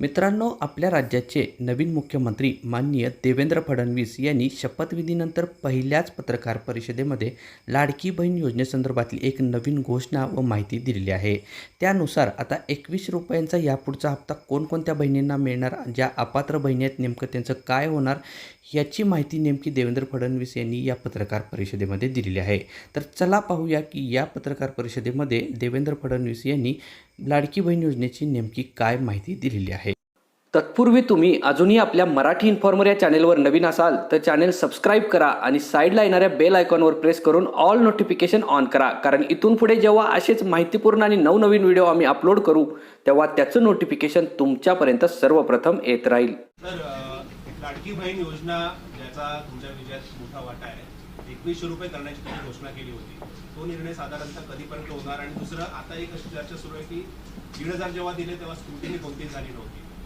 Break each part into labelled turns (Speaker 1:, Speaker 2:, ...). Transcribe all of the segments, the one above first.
Speaker 1: मित्रांनो आपल्या राज्याचे नवीन मुख्यमंत्री माननीय देवेंद्र फडणवीस यांनी शपथविधीनंतर पहिल्याच पत्रकार परिषदेमध्ये लाडकी बहीण योजनेसंदर्भातली एक नवीन घोषणा व माहिती दिलेली आहे. त्यानुसार आता एकवीस रुपयांचा यापुढचा हप्ता कोणकोणत्या बहिणींना मिळणार ज्या अपात्र बहिणी आहेत नेमकं त्यांचं काय होणार याची माहिती नेमकी देवेंद्र फडणवीस यांनी या पत्रकार परिषदेमध्ये दिलेली आहे. तर चला पाहूया की या पत्रकार परिषदेमध्ये देवेंद्र फडणवीस यांनी लाडकी बहीण योजनेची नेमकी काय माहिती दिलेली आहे. तत्पूर्वी तुम्ही अजूनही आपल्या मराठी इन्फॉर्मर या चॅनेलवर नवीन असाल तर चॅनेल सबस्क्राईब करा आणि साईडला येणाऱ्या बेल आयकॉनवर प्रेस करून ऑल नोटिफिकेशन ऑन करा. कारण इथून पुढे जेव्हा असेच माहितीपूर्ण आणि नवनवीन व्हिडिओ आम्ही अपलोड करू तेव्हा त्याचं नोटिफिकेशन तुमच्यापर्यंत सर्वप्रथम येत राहील.
Speaker 2: लाडकी बहीण योजना ज्याचा तुमच्या विजयात मोठा वाटा आहे. एकवीसशे रुपये करण्याची तुम्ही घोषणा केली होती. तो निर्णय साधारणतः कधीपर्यंत होणार? आणि दुसरं आता एक अशी चर्चा सुरू आहे की दीड हजार जेव्हा दिले तेव्हा स्क्रुटिनी कोणतीच झाली नव्हती.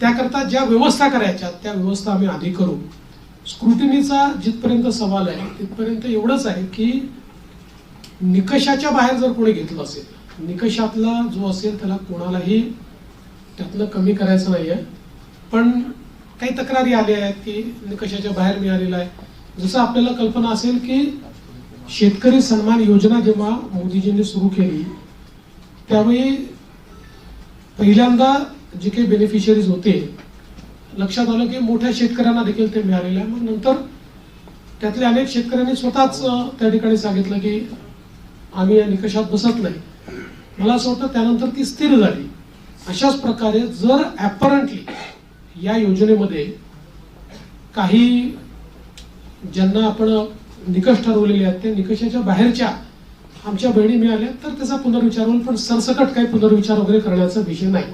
Speaker 3: त्याकरता ज्या व्यवस्था करायच्या त्या व्यवस्था आम्ही आधी करू. स्क्रुटिनीचा जिथपर्यंत सवाल आहे तिथपर्यंत एवढंच आहे की निकषाच्या बाहेर जर कोणी घेतलं असेल निकषातला जो असेल त्याला कोणालाही त्यातलं कमी करायचं नाही आहे पण काही तक्रारी आल्या आहेत की निकषाच्या बाहेर मिळालेला आहे. जसं आपल्याला कल्पना असेल की शेतकरी सन्मान योजना जेव्हा मोदीजींनी सुरू केली त्यावेळी पहिल्यांदा जे काही बेनिफिशरीज होते लक्षात आलं की मोठ्या शेतकऱ्यांना देखील ते मिळालेलं आहे. मग नंतर त्यातले अनेक शेतकऱ्यांनी स्वतःच त्या ठिकाणी सांगितलं की आम्ही या निकषात बसत नाही. मला असं वाटतं त्यानंतर ती स्थिर झाली. अशाच प्रकारे जर ॲपरंटली या योजनेमध्ये काही ज्यांना आपण निकष ठरवलेले आहेत त्या निकषाच्या बाहेरच्या आमच्या बहिणी मिळाल्या तर त्याचा पुनर्विचार होईल. पण सरसकट काही पुनर्विचार वगैरे करण्याचा विषय नाही.